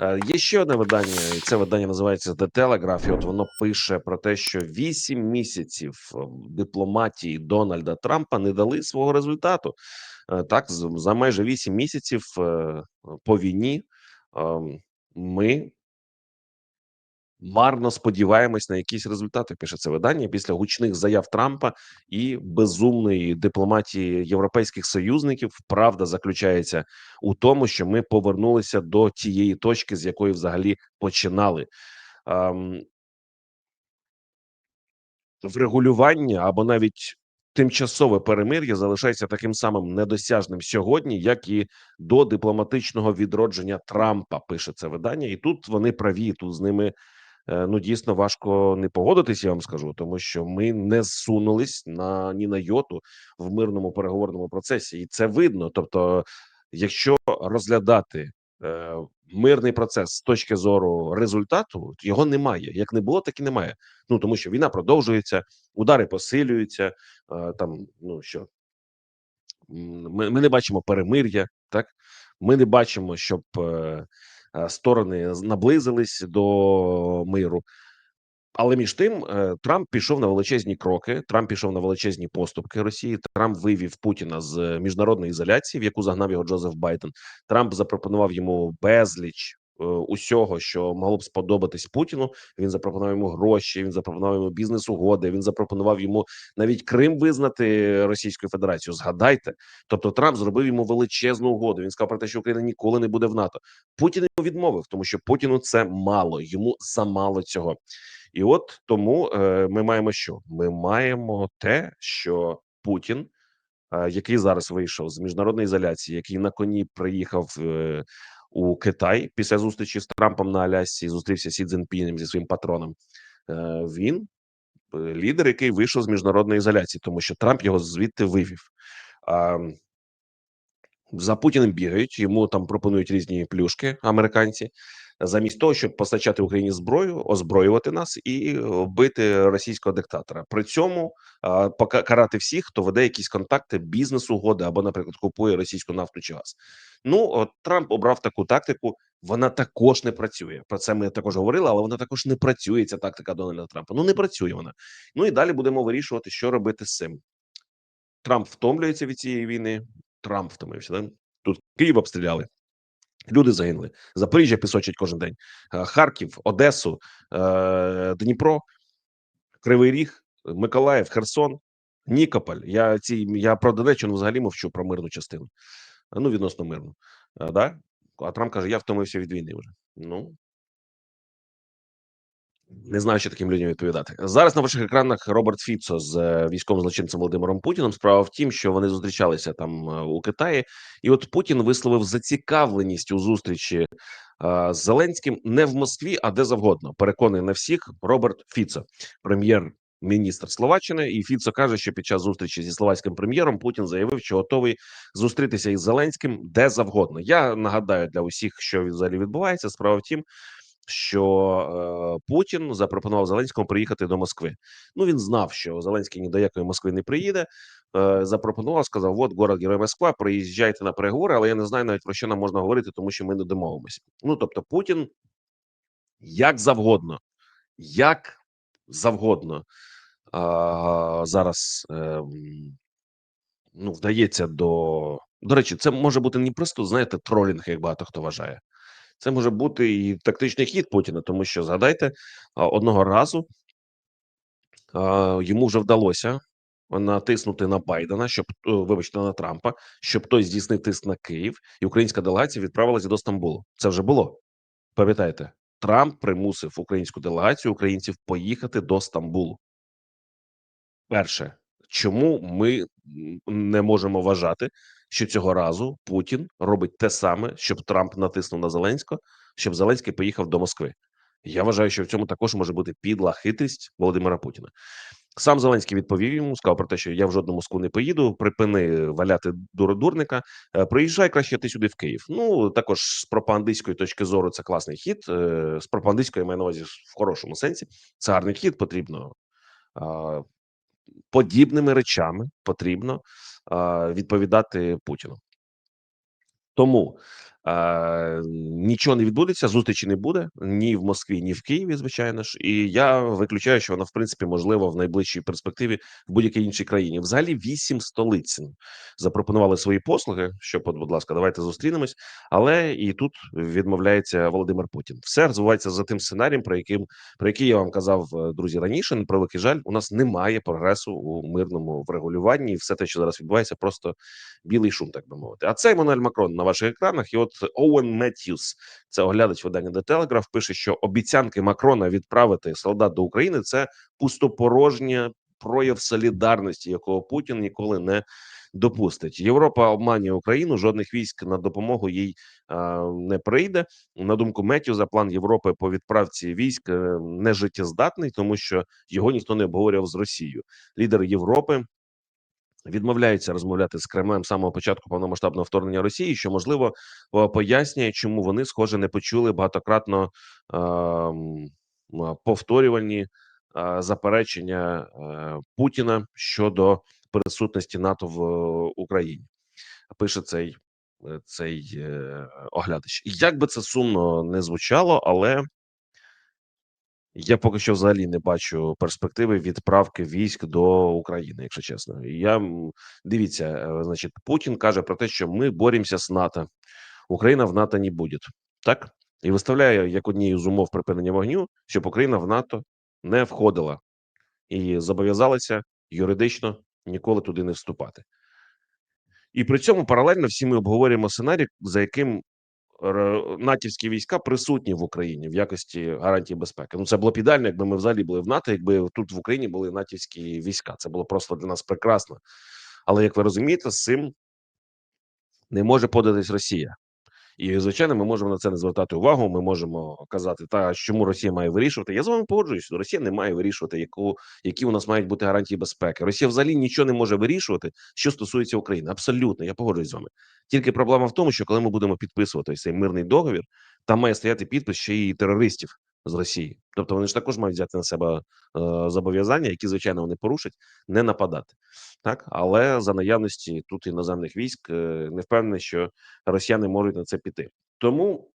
Е, Є ще одне видання, і це видання називається The Telegraph, і От воно пише про те, що вісім місяців е, дипломатії Дональда Трампа не дали свого результату. Е, Так, за майже вісім місяців е, по війні ем, ми марно сподіваємось на якісь результати. Пише це видання після гучних заяв Трампа і безумної дипломатії європейських союзників. Правда заключається у тому, що ми повернулися до тієї точки, з якої взагалі починали. Ем, врегулювання або навіть тимчасове перемир'я залишається таким самим недосяжним сьогодні, як і до дипломатичного відродження Трампа. Пише це видання, і тут вони праві. Тут з ними ну дійсно важко не погодитись. Я вам скажу, тому що ми не зсунулись на ні на йоту в мирному переговорному процесі, і це видно. Тобто, якщо розглядати е, мирний процес з точки зору результату, його немає. Як не було, так і немає. Ну тому що війна продовжується, удари посилюються. е, Там ну що ми, ми не бачимо перемир'я, так ми не бачимо, щоб е, е, сторони наблизились до миру. Але між тим е, Трамп пішов на величезні кроки. Трамп пішов на величезні поступки Росії. Трамп вивів Путіна з міжнародної ізоляції, в яку загнав його Джозеф Байден. Трамп запропонував йому безліч е, усього, що могло б сподобатись Путіну. Він запропонував йому гроші. Він запропонував йому бізнес-угоди. Він запропонував йому навіть Крим визнати Російською Федерацією. Згадайте, тобто Трамп зробив йому величезну угоду. Він сказав про те, що Україна ніколи не буде в НАТО. Путін йому відмовив, тому що Путіну це мало йому замало цього. І от тому е, ми маємо що? Ми маємо те, що Путін, е, який зараз вийшов з міжнародної ізоляції, який на коні приїхав е, у Китай після зустрічі з Трампом на Алясці, зустрівся Сі Цзінпінем зі своїм патроном. Е, він е, лідер, який вийшов з міжнародної ізоляції, тому що Трамп його звідти вивів. За Путіним бігають, йому там пропонують різні плюшки американці, замість того, щоб постачати Україні зброю, озброювати нас і е, бити російського диктатора. При цьому а, пока- карати всіх, хто веде якісь контакти, бізнес-угоди або, наприклад, купує російську нафту чи газ. Ну от Трамп обрав таку тактику. Вона також не працює. Про це ми також говорили, але вона також не працює. Ця тактика Дональда Трампа. Ну не працює вона. Ну і далі будемо вирішувати, що робити з цим. Трамп втомлюється від цієї війни. Трамп втомився. Да? Тут Київ обстріляли. Люди загинули. Запоріжжя пісочить кожен день. Е, Харків, Одесу, е, Дніпро, Кривий Ріг, Миколаїв, Херсон, Нікополь. Я ці я про Донеччину взагалі мовчу про мирну частину. Ну, відносно мирну. А, да? а Трамп каже: я втомився від війни вже. Ну не знаю, що таким людям відповідати. Зараз на ваших екранах Роберт Фіцо з е, військовим злочинцем Володимиром Путіним. Справа в тім, що вони зустрічалися там е, у Китаї, і от Путін висловив зацікавленість у зустрічі е, з Зеленським не в Москві, а де завгодно. Переконаний на всіх Роберт Фіцо, прем'єр. Міністр Словаччини і Фіцо каже, що під час зустрічі зі словацьким прем'єром Путін заявив, що готовий зустрітися із Зеленським де завгодно. Я нагадаю для усіх, що взагалі відбувається. Справа в тім, що е, Путін запропонував Зеленському приїхати до Москви. Ну він знав, що Зеленський ні до якої Москви не приїде. Е, запропонував, сказав: от город Герой Москва, приїжджайте на переговори, але я не знаю навіть про що нам можна говорити, тому що ми не домовимося. Ну тобто, Путін як завгодно, як завгодно а, зараз е, ну, вдається до. До речі, це може бути не просто знаєте тролінг, як багато хто вважає. Це може бути і тактичний хід Путіна, тому що згадайте, одного разу йому вже вдалося натиснути на Байдена, щоб е, вибачте на Трампа, щоб той здійснив тиск на Київ, і українська делегація відправилася до Стамбулу. Це вже було. Пам'ятаєте, Трамп примусив українську делегацію українців поїхати до Стамбулу. Перше, чому ми не можемо вважати, що цього разу Путін робить те саме, щоб Трамп натиснув на Зеленського, щоб Зеленський поїхав до Москви. Я вважаю, що в цьому також може бути підла хитрість Володимира Путіна. Сам Зеленський відповів йому, сказав про те, що я в жодну Москву не поїду. Припини валяти дур-дурника. е, Приїжджай краще ти сюди в Київ. Ну також з пропагандистської точки зору це класний хід. е, З пропагандистської маю на увазі в хорошому сенсі. Це гарний хід. Потрібно подібними речами потрібно відповідати Путіну. Тому Е, нічого не відбудеться, зустрічі не буде ні в Москві, ні в Києві, звичайно ж. І я виключаю, що вона в принципі можливо в найближчій перспективі в будь-якій іншій країні. Взагалі, вісім столиць запропонували свої послуги. Що, будь ласка, давайте зустрінемось. Але і тут відмовляється Володимир Путін. Все розвивається за тим сценарієм, про яким про який я вам казав, е, друзі, раніше. На превеликий жаль, у нас немає прогресу у мирному врегулюванні, і все те, що зараз відбувається, просто білий шум, так би мовити. А це Еммануель Макрон на ваших екранах. І от Оуен Меттьюс, це оглядач видання The Telegraph, пише, що обіцянки Макрона відправити солдат до України це пустопорожнє прояв солідарності, якого Путін ніколи не допустить. Європа обманює Україну. Жодних військ на допомогу їй а, не прийде. На думку Меттьюза, план Європи по відправці військ е, не життєздатний, тому що його ніхто не обговорював з Росією. Лідери Європи відмовляються розмовляти з Кремлем з самого початку повномасштабного вторгнення Росії, що можливо пояснює, чому вони схоже не почули багатократно повторювані е, заперечення е, Путіна щодо присутності НАТО в е, Україні. Пише цей е, цей оглядач. Як би це сумно не звучало, але я поки що взагалі не бачу перспективи відправки військ до України, якщо чесно. Я дивіться, е, значить, Путін каже про те, що ми боремося з НАТО, Україна в НАТО не буде, так і виставляє як однією з умов припинення вогню, щоб Україна в НАТО не входила і зобов'язалася юридично ніколи туди не вступати. І при цьому паралельно всі ми обговорюємо сценарій, за яким натівські війська присутні в Україні в якості гарантії безпеки. Ну це було б ідеально, якби ми взагалі були в НАТО, якби тут в Україні були натівські війська. Це було просто для нас прекрасно. Але як ви розумієте, з цим не може податись Росія. І звичайно, ми можемо на це не звертати увагу. Ми можемо казати, та чому Росія має вирішувати. Я з вами погоджуюсь. Росія не має вирішувати, яку які у нас мають бути гарантії безпеки. Росія взагалі нічого не може вирішувати, що стосується України. Абсолютно, я погоджуюсь з вами. Тільки проблема в тому, що коли ми будемо підписувати цей мирний договір, там має стояти підпис ще й терористів з Росії. Тобто вони ж також мають взяти на себе е, зобов'язання, які звичайно вони порушать, не нападати. Так, але за наявності тут іноземних військ е, не впевнений, що росіяни можуть на це піти. Тому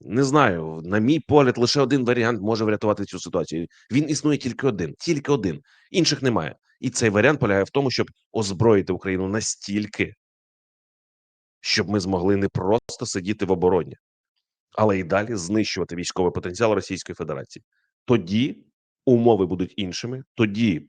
не знаю, на мій погляд, лише один варіант може врятувати цю ситуацію. Він існує тільки один, тільки один, інших немає. І цей варіант полягає в тому, щоб озброїти Україну настільки, щоб ми змогли не просто сидіти в обороні, але і далі знищувати військовий потенціал Російської Федерації. Тоді умови будуть іншими. Тоді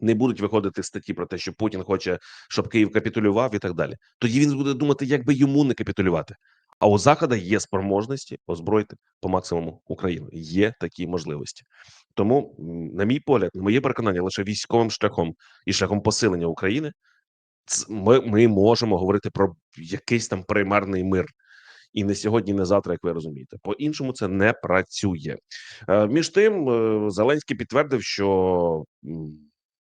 не будуть виходити статті про те, що Путін хоче, щоб Київ капітулював і так далі. Тоді він буде думати, як би йому не капітулювати. А у Захода є спроможності озброїти по максимуму Україну. Є такі можливості. Тому, на мій погляд, на моє переконання, лише військовим шляхом і шляхом посилення України ми, ми можемо говорити про якийсь там примарний мир. І не сьогодні, не завтра, як ви розумієте, по іншому це не працює. Е, між тим, е, Зеленський підтвердив, що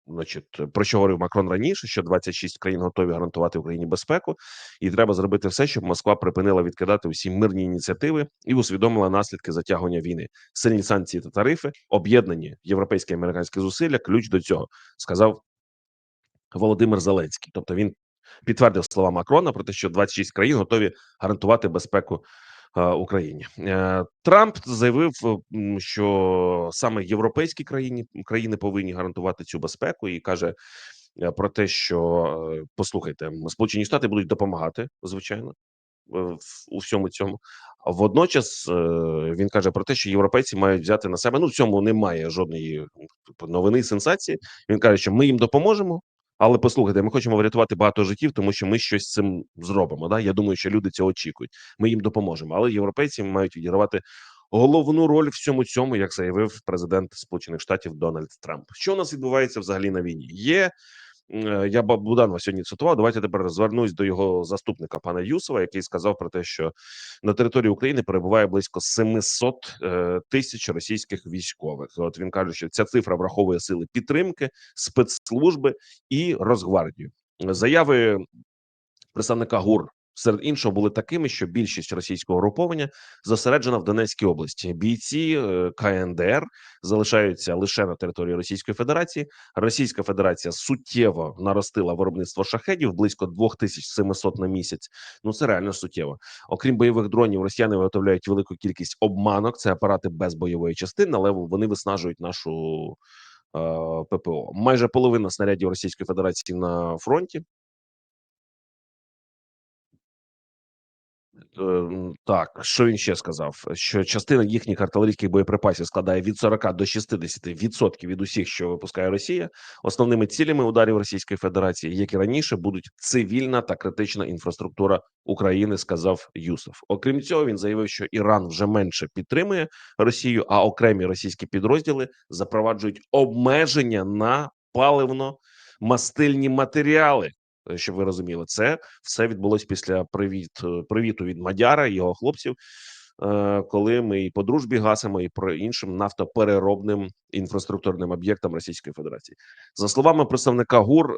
Значить, про що говорив Макрон раніше, що 26 країн готові гарантувати Україні безпеку, і треба зробити все, щоб Москва припинила відкидати усі мирні ініціативи і усвідомила наслідки затягування війни. Сильні санкції та тарифи, об'єднані європейські і американські зусилля. Ключ до цього сказав Володимир Зеленський. Тобто він підтвердив слова Макрона про те, що 26 країн готові гарантувати безпеку Е, Україні е, Трамп заявив, що саме європейські країни країни повинні гарантувати цю безпеку, і каже е, про те, що послухайте, сполучені штати будуть допомагати звичайно у всьому цьому. Водночас він каже про те, що європейці мають взяти на себе. Ну в цьому немає жодної новини сенсації. Він каже, що ми їм допоможемо. Але послухайте, ми хочемо врятувати багато життів, тому що ми щось з цим зробимо. Да, я думаю, що люди цього очікують. Ми їм допоможемо. Але європейці мають відігравати головну роль в цьому цьому, як заявив президент Сполучених Штатів Дональд Трамп. Що у нас відбувається взагалі на війні? Є я Буданова сьогодні цитував. Давайте тепер звернусь до його заступника пана Юсова, який сказав про те, що на території України перебуває близько 700 е, тисяч російських військових. От він каже, що ця цифра враховує сили підтримки, спецслужби і Росгвардію. Заяви представника ГУР серед іншого були такими, що більшість російського угруповання зосереджена в Донецькій області. Бійці е, КНДР залишаються лише на території Російської Федерації. Російська Федерація суттєво наростила виробництво шахедів близько 2700 на місяць. Ну це реально суттєво. Окрім бойових дронів, росіяни виготовляють велику кількість обманок. Це апарати без бойової частини, але вони виснажують нашу е, ППО. Майже половина снарядів Російської Федерації на фронті. Так, що він ще сказав? Що частина їхніх артилерійських боєприпасів складає від 40 до 60% від усіх, що випускає Росія. Основними цілями ударів Російської Федерації, як і раніше, будуть цивільна та критична інфраструктура України. Сказав Юсов. Окрім цього, він заявив, що Іран вже менше підтримує Росію, а окремі російські підрозділи запроваджують обмеження на паливно-мастильні матеріали. Е, Щоб ви розуміли, це все відбулось після привіт е, привіту від Мадяра його хлопців, е, коли ми і по дружбі гасимо, і про іншим нафтопереробним інфраструктурним об'єктам Російської Федерації. За словами представника ГУР,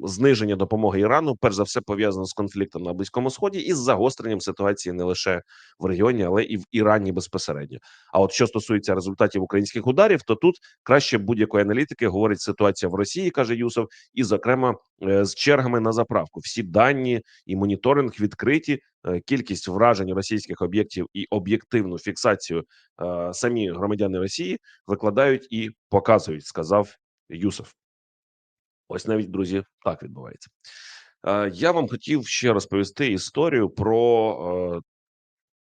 зниження допомоги Ірану, перш за все, пов'язано з конфліктом на Близькому Сході і з загостренням ситуації не лише в регіоні, але і в Ірані безпосередньо. А от що стосується результатів українських ударів, то тут краще будь-якої аналітики говорить ситуація в Росії, каже Юсов, і зокрема е, з чергами на заправку. Всі дані і моніторинг відкриті. Е, Кількість вражень російських об'єктів і об'єктивну фіксацію е, самі громадяни Росії викладають і показують, сказав Юсов. Ось навіть друзі, так відбувається. Е, Я вам хотів ще розповісти історію про е,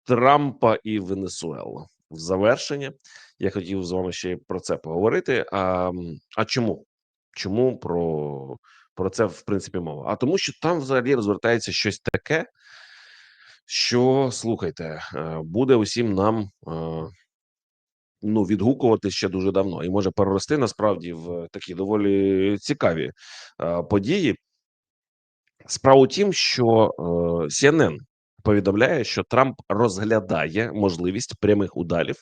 Трампа і Венесуелу. В завершення я хотів з вами ще про це поговорити. А, а чому? Чому про, про це в принципі мова? А тому, що там взагалі розвертається щось таке, що слухайте, е, буде усім нам ну відгукувати ще дуже давно, і може перерости насправді в такі доволі цікаві е, події. Справа у тім, що е, CNN повідомляє, що Трамп розглядає можливість прямих ударів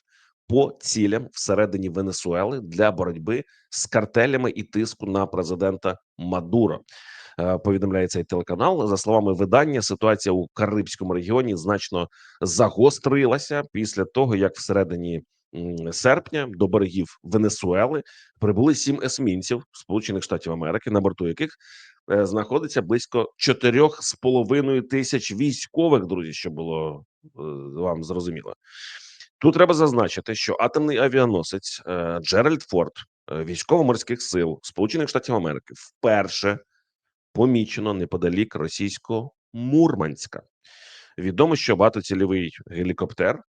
по цілям всередині Венесуели для боротьби з картелями і тиску на президента Мадуро. Е, Повідомляє цей телеканал. За словами видання, ситуація у Карибському регіоні значно загострилася після того, як всередині серпня до берегів Венесуели прибули сім есмінців Сполучених Штатів Америки, на борту яких е, знаходиться близько чотирьох з половиною тисяч військових, друзі, що було е, вам зрозуміло. Тут треба зазначити, що атомний авіаносець е, Джеральд Форд військово-морських сил Сполучених Штатів Америки вперше помічено неподалік російського Мурманська. Відомо, що багатоцільовий гелікоптер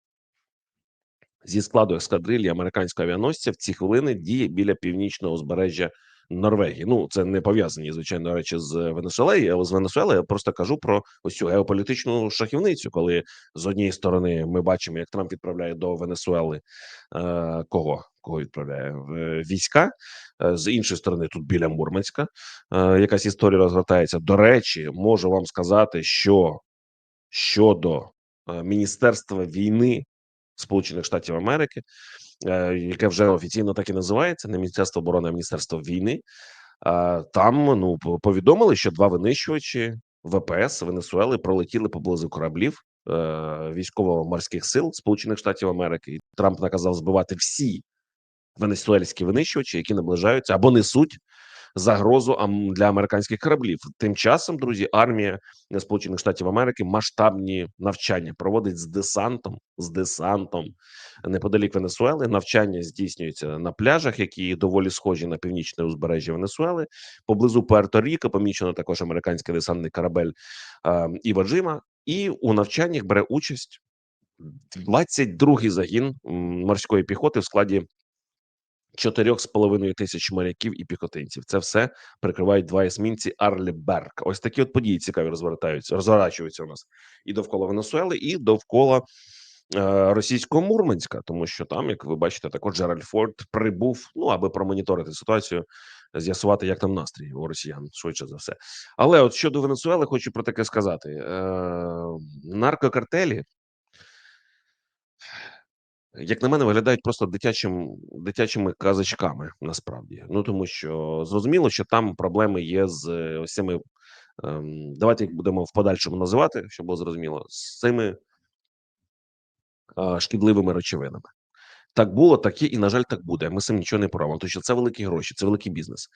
зі складу ескадрилі американського авіаносця в ці хвилини діє біля північного узбережжя Норвегії. Ну це не пов'язані звичайно речі з Венесуелею, але з Венесуели я просто кажу про ось цю геополітичну шахівницю, коли з однієї сторони ми бачимо, як Трамп відправляє до Венесуели е, кого? Кого відправляє Е, війська Е, з іншої сторони, тут біля Мурманська е, якась історія розгортається. До речі, можу вам сказати, що щодо Міністерства війни Сполучених Штатів Америки, е, яке вже офіційно так і називається, не Міністерство оборони, а Міністерство війни. Там ну повідомили, що два винищувачі ВПС Венесуели пролетіли поблизу кораблів е, військово-морських сил Сполучених Штатів Америки. І Трамп наказав збивати всі венесуельські винищувачі, які наближаються або несуть загрозу для американських кораблів. Тим часом, друзі, армія Сполучених Штатів Америки масштабні навчання проводить з десантом, з десантом неподалік Венесуели. Навчання здійснюються на пляжах, які доволі схожі на північне узбережжя Венесуели. Поблизу Пуерто-Ріко помічено також американський десантний корабель е, Іва. І у навчаннях бере участь 22-й загін морської піхоти в складі чотирьох з половиною тисяч моряків і піхотинців. Це все прикривають два есмінці Арліберг. Ось такі от події цікаві розвертаються, розворачуються у нас і довкола Венесуели, і довкола е, російського Мурманська, тому що там, як ви бачите, також Джеральд Форд прибув, ну аби промоніторити ситуацію, з'ясувати, як там настрій у росіян, швидше за все. Але от щодо Венесуели, хочу про таке сказати: е, наркокартелі як на мене, виглядають просто дитячим дитячими казочками насправді. Ну тому що зрозуміло, що там проблеми є з е, ось цими ем, давайте їх будемо в подальшому називати, щоб було зрозуміло, з цими а, шкідливими речовинами. Так було, так є, і на жаль, так буде. Ми з цим нічого не поробимо. Тому що це великі гроші, це великий бізнес.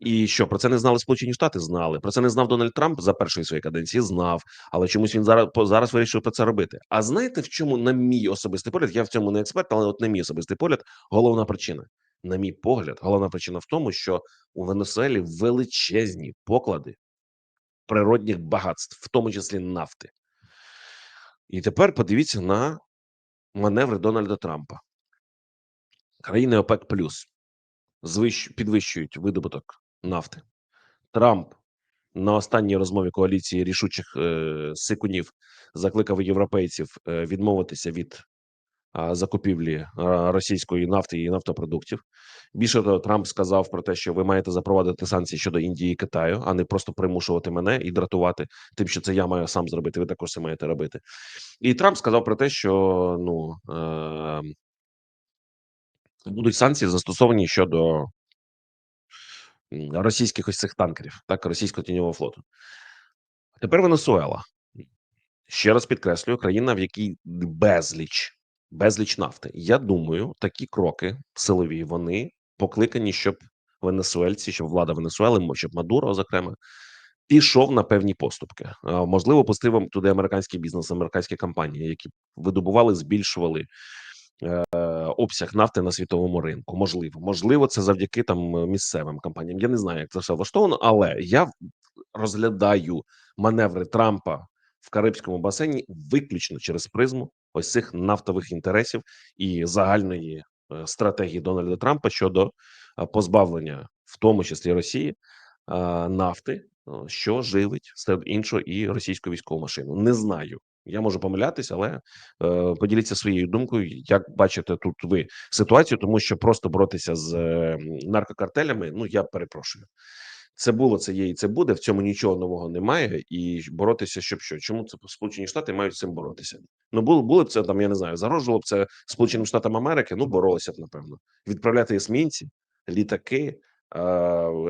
І що про це не знали Сполучені Штати? Знали про це не знав Дональд Трамп за першої своєї каденції. Знав, але чомусь він зараз зараз вирішив про це робити. А знаєте, в чому, на мій особистий погляд, я в цьому не експерт, але от на мій особистий погляд, головна причина. На мій погляд, головна причина в тому, що у Венесуелі величезні поклади природних багатств, в тому числі нафти. І тепер подивіться на маневри Дональда Трампа. Країни ОПЕК плюс підвищують видобуток нафти. Трамп на останній розмові коаліції рішучих е, сикунів закликав європейців е, відмовитися від а, закупівлі а, російської нафти і нафтопродуктів. Більше того, Трамп сказав про те, що ви маєте запровадити санкції щодо Індії і Китаю, а не просто примушувати мене і дратувати тим, що це я маю сам зробити. Ви також це маєте робити. І Трамп сказав про те, що ну е, будуть санкції застосовані щодо російських ось цих танкерів, так російського тіньового флоту. Тепер Венесуела. Ще раз підкреслюю, країна, в якій безліч, безліч нафти. Я думаю, такі кроки силові вони покликані, щоб венесуельці, щоб влада Венесуели, щоб Мадуро, зокрема, пішов на певні поступки. Можливо, пустив туди американський бізнес, американські компанії, які видобували, збільшували е, обсяг нафти на світовому ринку. Можливо, можливо, це завдяки там місцевим компаніям. Я не знаю, як це все влаштовано, але я розглядаю маневри Трампа в Карибському басейні виключно через призму ось цих нафтових інтересів і загальної е, стратегії Дональда Трампа щодо е, позбавлення, в тому числі Росії, е, нафти, що живить серед іншого і російську військову машину. Не знаю. Я можу помилятися, але е, поділіться своєю думкою, як бачите тут ви ситуацію, тому що просто боротися з е, наркокартелями. Ну я перепрошую. Це було, це є і це буде. В цьому нічого нового немає. І боротися, щоб що? Чому це Сполучені Штати мають з цим боротися? Ну було були б це там, я не знаю, загрожувало б це Сполученим Штатам Америки. Ну боролися б напевно. Відправляти есмінці, літаки, е,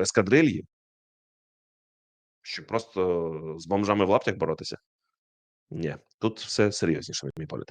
ескадрильї, щоб просто з бомжами в лаптях боротися. Ні, тут все серйозніше, на мій погляд.